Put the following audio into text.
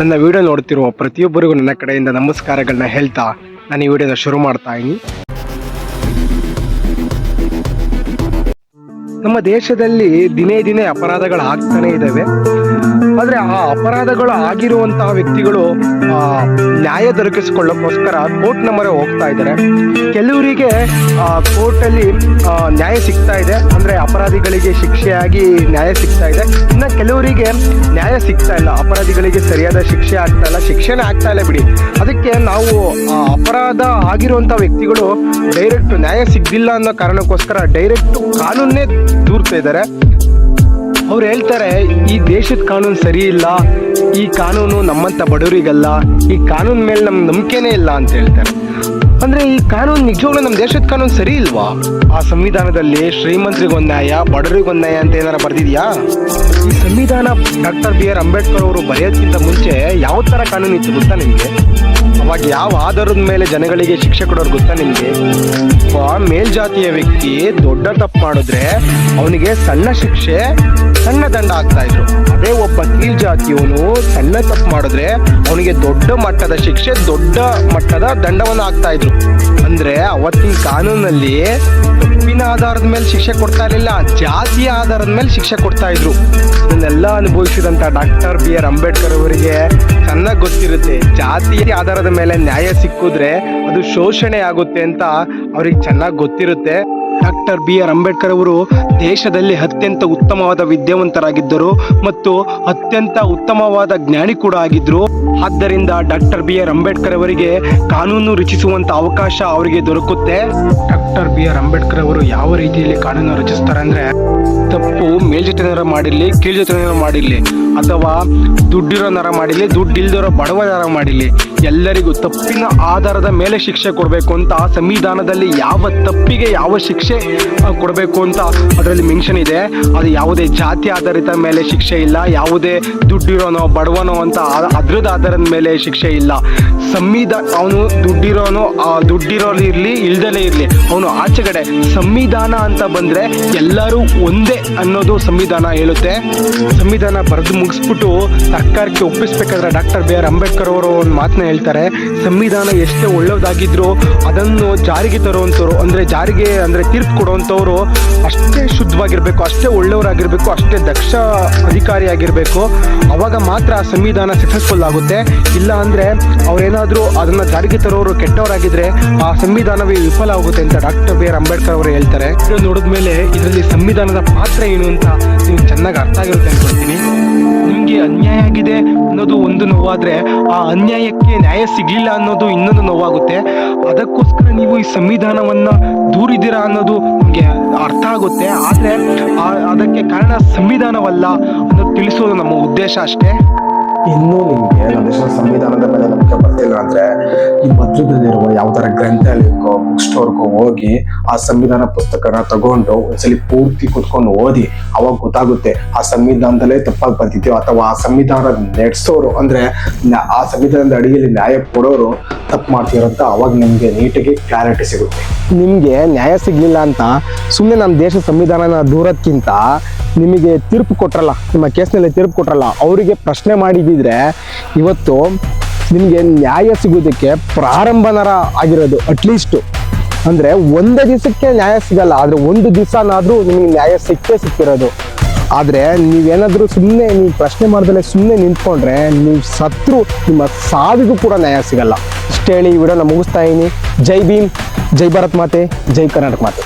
ನನ್ನ ವಿಡಿಯೋ ನೋಡ್ತಿರುವ ಪ್ರತಿಯೊಬ್ಬರಿಗೂ ನನ್ನ ಕಡೆಯಿಂದ ನಮಸ್ಕಾರಗಳನ್ನ ಹೇಳ್ತಾ ನಾನು ಈ ವಿಡಿಯೋನ ಶುರು ಮಾಡ್ತಾ ಇದ್ದೀನಿ ನಮ್ಮ ದೇಶದಲ್ಲಿ ದಿನೇ ದಿನೇ ಅಪರಾಧಗಳು ಆಗ್ತಾನೆ ಇದ್ದಾವೆ. ಆದ್ರೆ ಆ ಅಪರಾಧಗಳು ಆಗಿರುವಂತಹ ವ್ಯಕ್ತಿಗಳು ಆ, ನ್ಯಾಯ ದೊರಕಿಸಿಕೊಳ್ಳೋಕ್ಕೋಸ್ಕರ ಕೋರ್ಟ್ನ ಮೊರೆ ಹೋಗ್ತಾ ಇದ್ದಾರೆ. ಕೆಲವರಿಗೆ ಕೋರ್ಟಲ್ಲಿ ನ್ಯಾಯ ಸಿಗ್ತಾ ಇದೆ. ಅಂದ್ರೆ ಅಪರಾಧಿಗಳಿಗೆ ಶಿಕ್ಷೆಯಾಗಿ ನ್ಯಾಯ ಸಿಗ್ತಾ ಇದೆ. ಇನ್ನು ಕೆಲವರಿಗೆ ನ್ಯಾಯ ಸಿಗ್ತಾ ಇಲ್ಲ. ಅಪರಾಧಿಗಳಿಗೆ ಸರಿಯಾದ ಶಿಕ್ಷೆ ಆಗ್ತಾ ಇಲ್ಲ. ಶಿಕ್ಷೆನೇ ಆಗ್ತಾ ಇಲ್ಲ ಬಿಡಿ. ಅದಕ್ಕೆ ನಾವು ಆ ಅಪರಾಧ ಆಗಿರುವಂಥ ವ್ಯಕ್ತಿಗಳು ಡೈರೆಕ್ಟ್ ನ್ಯಾಯ ಸಿಗ್ದಿಲ್ಲ ಅನ್ನೋ ಕಾರಣಕ್ಕೋಸ್ಕರ ಡೈರೆಕ್ಟ್ ಕಾನೂನೇ ದೂರ್ತಾ ಇದ್ದಾರೆ. ಅವ್ರು ಹೇಳ್ತಾರೆ, ಈ ದೇಶದ ಕಾನೂನು ಸರಿ ಇಲ್ಲ, ಈ ಕಾನೂನು ನಮ್ಮಂತ ಬಡವರಿಗಲ್ಲ, ಈ ಕಾನೂನು ಮೇಲೆ ನಮ್ಗೆ ನಂಬಿಕೆನೇ ಇಲ್ಲ ಅಂತ ಹೇಳ್ತಾರೆ. ಅಂದ್ರೆ ಈ ಕಾನೂನು ನಿಜವಾಗ್ಲೂ ನಮ್ಮ ದೇಶದ ಕಾನೂನು ಸರಿ ಇಲ್ವಾ? ಆ ಸಂವಿಧಾನದಲ್ಲಿ ಶ್ರೀಮಂತರಿಗೊಂದು ನ್ಯಾಯ ಬಡವರಿಗೊಂದು ಅಂತ ಏನಾರ ಬರ್ದಿದ್ಯಾ? ಈ ಸಂವಿಧಾನ ಡಾಕ್ಟರ್ ಬಿ ಆರ್ ಅಂಬೇಡ್ಕರ್ ಅವರು ಬರೆಯೋದಕ್ಕಿಂತ ಮುಂಚೆ ಯಾವ ತರ ಕಾನೂನು ಇತ್ತು ಗೊತ್ತಾ ನಿಮ್ಗೆ? ಅವಾಗ ಯಾವ ಆಧಾರದ ಮೇಲೆ ಜನಗಳಿಗೆ ಶಿಕ್ಷೆ ಕೊಡೋರು ಗೊತ್ತಾ ನಿಮ್ಗೆ? ಒಬ್ಬ ಮೇಲ್ಜಾತಿಯ ವ್ಯಕ್ತಿ ದೊಡ್ಡ ತಪ್ಪು ಮಾಡಿದ್ರೆ ಅವನಿಗೆ ಸಣ್ಣ ಶಿಕ್ಷೆ, ಸಣ್ಣ ದಂಡ ಆಗ್ತಾ ಇದ್ರು. ಅದೇ ಒಬ್ಬ ಕೀಳ್ ಜಾತಿಯವನು ಸಣ್ಣ ತಪ್ಪು ಮಾಡಿದ್ರೆ ಅವನಿಗೆ ದೊಡ್ಡ ಮಟ್ಟದ ಶಿಕ್ಷೆ, ದೊಡ್ಡ ಮಟ್ಟದ ದಂಡವನ್ನು ಆಗ್ತಾ ಇದ್ರು. ಅಂದ್ರೆ ಅವತ್ತಿನ ಕಾನೂನಲ್ಲಿ ತಪ್ಪಿನ ಆಧಾರದ ಮೇಲೆ ಶಿಕ್ಷೆ ಕೊಡ್ತಾ ಇರಲಿಲ್ಲ, ಜಾತಿಯ ಆಧಾರದ ಮೇಲೆ ಶಿಕ್ಷೆ ಕೊಡ್ತಾ ಇದ್ರು. ಇದನ್ನೆಲ್ಲ ಅನುಭವಿಸಿದಂತ ಡಾಕ್ಟರ್ ಬಿ ಆರ್ ಅಂಬೇಡ್ಕರ್ ಅವರಿಗೆ ಚೆನ್ನಾಗಿ ಗೊತ್ತಿರುತ್ತೆ. ಜಾತಿಯ ಆಧಾರದ ಮೇಲೆ ನ್ಯಾಯ ಸಿಕ್ಕಿದ್ರೆ ಅದು ಶೋಷಣೆ ಆಗುತ್ತೆ ಅಂತ ಅವ್ರಿಗೆ ಚೆನ್ನಾಗಿ ಗೊತ್ತಿರುತ್ತೆ. ಡಾಕ್ಟರ್ ಬಿ ಆರ್ ಅಂಬೇಡ್ಕರ್ ಅವರು ದೇಶದಲ್ಲಿ ಅತ್ಯಂತ ಉತ್ತಮವಾದ ವಿದ್ಯಾವಂತರಾಗಿದ್ದರು ಮತ್ತು ಅತ್ಯಂತ ಉತ್ತಮವಾದ ಜ್ಞಾನಿ ಕೂಡ ಆಗಿದ್ರು. ಆದ್ದರಿಂದ ಡಾಕ್ಟರ್ ಬಿ ಆರ್ ಅಂಬೇಡ್ಕರ್ ಅವರಿಗೆ ಕಾನೂನು ರಚಿಸುವಂತ ಅವಕಾಶ ಅವರಿಗೆ ದೊರಕುತ್ತೆ. ಡಾಕ್ಟರ್ ಬಿ ಆರ್ ಅಂಬೇಡ್ಕರ್ ಅವರು ಯಾವ ರೀತಿಯಲ್ಲಿ ಕಾನೂನು ರಚಿಸ್ತಾರೆ ಅಂದ್ರೆ, ತಪ್ಪು ಮೇಲ್ಜಾತಿನರ ಮಾಡಿರ್ಲಿ ಕೀಳ್ಜಾತಿನರ ಮಾಡಿರ್ಲಿ, ಅಥವಾ ದುಡ್ಡಿರೋ ನರ ಮಾಡಿರ್ಲಿ, ದುಡ್ಡಿಲ್ದಿರೋ ಬಡವ ನರ ಮಾಡಿರ್ಲಿ ಎಲ್ಲರಿಗೂ ತಪ್ಪಿನ ಆಧಾರದ ಮೇಲೆ ಶಿಕ್ಷೆ ಕೊಡಬೇಕು ಅಂತ ಸಂವಿಧಾನದಲ್ಲಿ ಯಾವ ತಪ್ಪಿಗೆ ಯಾವ ಶಿಕ್ಷೆ ಕೊಡಬೇಕು ಅಂತ ಅದರಲ್ಲಿ ಮೆನ್ಷನ್ ಇದೆ. ಅದು ಯಾವುದೇ ಜಾತಿ ಆಧಾರಿತ ಮೇಲೆ ಶಿಕ್ಷೆ ಇಲ್ಲ, ಯಾವುದೇ ದುಡ್ಡಿರೋನೋ ಬಡವನೋ ಅಂತ ಅದ್ರದ ಆಧಾರದ ಮೇಲೆ ಶಿಕ್ಷೆ ಇಲ್ಲ. ಸಂವಿಧಾನ ಅವನು ದುಡ್ಡಿರೋನು, ಆ, ದುಡ್ಡಿರೋರು ಇರಲಿ, ಇಲ್ದಲೇ ಇರಲಿ, ಅವನು ಆಚೆಗಡೆ ಸಂವಿಧಾನ ಅಂತ ಬಂದರೆ ಎಲ್ಲರೂ ಒಂದೇ ಅನ್ನೋದು ಸಂವಿಧಾನ ಹೇಳುತ್ತೆ. ಸಂವಿಧಾನ ಬರೆದು ಮುಗಿಸ್ಬಿಟ್ಟು ಸರ್ಕಾರಕ್ಕೆ ಒಪ್ಪಿಸ್ಬೇಕಾದ್ರೆ ಡಾಕ್ಟರ್ ಬಿ ಆರ್ ಅಂಬೇಡ್ಕರ್ ಅವರು ಒಂದು ಮಾತನ್ನ ಹೇಳ್ತಾರೆ, ಸಂವಿಧಾನ ಎಷ್ಟೇ ಒಳ್ಳೆಯದಾಗಿದ್ರು ಅದನ್ನು ಜಾರಿಗೆ ತರುವಂಥವ್ರು, ಅಂದರೆ ಜಾರಿಗೆ, ಅಂದರೆ ತೀರ್ಪು ಕೊಡುವಂಥವ್ರು ಅಷ್ಟೇ ಶುದ್ಧವಾಗಿರಬೇಕು, ಅಷ್ಟೇ ಒಳ್ಳೆಯವರಾಗಿರಬೇಕು, ಅಷ್ಟೇ ದಕ್ಷ ಅಧಿಕಾರಿಯಾಗಿರಬೇಕು. ಅವಾಗ ಮಾತ್ರ ಆ ಸಂವಿಧಾನ ಸಕ್ಸಸ್ಫುಲ್ ಆಗುತ್ತೆ. ಇಲ್ಲ ಅಂದರೆ ಅವರೇನಾದರೂ ಅದನ್ನು ಜಾರಿಗೆ ತರೋರು ಕೆಟ್ಟವರಾಗಿದ್ದರೆ ಆ ಸಂವಿಧಾನವೇ ವಿಫಲ ಆಗುತ್ತೆ ಅಂತ ಡಾಕ್ಟರ್ ಬಿ ಆರ್ ಅಂಬೇಡ್ಕರ್ ಅವರು ಹೇಳ್ತಾರೆ. ನೋಡಿದ ಮೇಲೆ ಇದರಲ್ಲಿ ಸಂವಿಧಾನದ ಪಾತ್ರ ಏನು ಅಂತ ನಿಮ್ಗೆ ಚೆನ್ನಾಗಿ ಅರ್ಥ ಆಗಿರುತ್ತೆ ಅನ್ಕೊಳ್ತೀನಿ. ಒಂದು ನೋವಾದ್ರೆ ಆ ಅನ್ಯಾಯಕ್ಕೆ ನ್ಯಾಯ ಸಿಗ್ಲಿಲ್ಲ ಅನ್ನೋದು ಇನ್ನೊಂದು ನೋವಾಗುತ್ತೆ. ಅದಕ್ಕೋಸ್ಕರ ನೀವು ಈ ಸಂವಿಧಾನವನ್ನ ದೂರಿದ್ದೀರಾ ಅನ್ನೋದು ನಿಮಗೆ ಅರ್ಥ ಆಗುತ್ತೆ. ಆದ್ರೆ ಅದಕ್ಕೆ ಕಾರಣ ಸಂವಿಧಾನವಲ್ಲ ಅನ್ನೋದು ತಿಳಿಸೋದು ನಮ್ಮ ಉದ್ದೇಶ ಅಷ್ಟೇ. ಇನ್ನೂ ನಿಮಗೆ ನಮ್ಮ ದೇಶದ ಸಂವಿಧಾನದ ಮೇಲೆ ನಂಬಿಕೆ ಬರ್ತಿಲ್ಲ ಅಂದ್ರೆ ಈ ಭದ್ರದಲ್ಲಿರುವ ಯಾವ್ದಾರ ಗ್ರಂಥಾಲಯಕ್ಕೋ ಬುಕ್ ಸ್ಟೋರ್ಗೋ ಹೋಗಿ ಆ ಸಂವಿಧಾನ ಪುಸ್ತಕನ ತಗೊಂಡು ಒಂದ್ಸಲಿ ಪೂರ್ತಿ ಕುತ್ಕೊಂಡು ಓದಿ, ಅವಾಗ ಗೊತ್ತಾಗುತ್ತೆ ಆ ಸಂವಿಧಾನದಲ್ಲೇ ತಪ್ಪಾಗಿ ಬರ್ತಿದ್ಯೋ ಅಥವಾ ಆ ಸಂವಿಧಾನ ನಡೆಸೋರು ಅಂದ್ರೆ ಆ ಸಂವಿಧಾನದ ಅಡಿಯಲ್ಲಿ ನ್ಯಾಯ ಕೊಡೋರು ತಪ್ಪು ಮಾಡ್ತಿರೋ ಅಂತ ಅವಾಗ ನಿಮ್ಗೆ ನೀಟಾಗಿ ಕ್ಲಾರಿಟಿ ಸಿಗುತ್ತೆ. ನಿಮಗೆ ನ್ಯಾಯ ಸಿಗ್ಲಿಲ್ಲ ಅಂತ ಸುಮ್ಮನೆ ನಮ್ಮ ದೇಶ ಸಂವಿಧಾನನ ದೂರದಕ್ಕಿಂತ ನಿಮಗೆ ತೀರ್ಪು ಕೊಟ್ರಲ್ಲ, ನಿಮ್ಮ ಕೇಸ್ನಲ್ಲಿ ತೀರ್ಪು ಕೊಟ್ರಲ್ಲ, ಅವರಿಗೆ ಪ್ರಶ್ನೆ ಮಾಡಿದ್ದಿದ್ರೆ ಇವತ್ತು ನಿಮಗೆ ನ್ಯಾಯ ಸಿಗೋದಕ್ಕೆ ಪ್ರಾರಂಭನರ ಆಗಿರೋದು ಅಟ್ಲೀಸ್ಟು ಅಂದರೆ ಒಂದೇ ದಿವಸಕ್ಕೆ ನ್ಯಾಯ ಸಿಗಲ್ಲ, ಆದರೆ ಒಂದು ದಿವಸನಾದರೂ ನಿಮಗೆ ನ್ಯಾಯ ಸಿಕ್ಕೇ ಸಿಕ್ಕಿರೋದು. ಆದರೆ ನೀವೇನಾದರೂ ಸುಮ್ಮನೆ ನೀವು ಪ್ರಶ್ನೆ ಮಾಡ್ದಲೇ ಸುಮ್ಮನೆ ನಿಂತ್ಕೊಂಡ್ರೆ ನೀವು ಸತ್ರು, ನಿಮ್ಮ ಸಾವಿಗೂ ಕೂಡ ನ್ಯಾಯ ಸಿಗಲ್ಲ. ಇಷ್ಟು ಹೇಳಿ ಈ ವಿಡಿಯೋನ ಮುಗಿಸ್ತಾ ಇದ್ದೀನಿ. ಜೈ ಭೀಮ್, ಜೈ ಭಾರತ್ ಮಾತೆ, ಜೈ ಕರ್ನಾಟಕ ಮಾತೆ.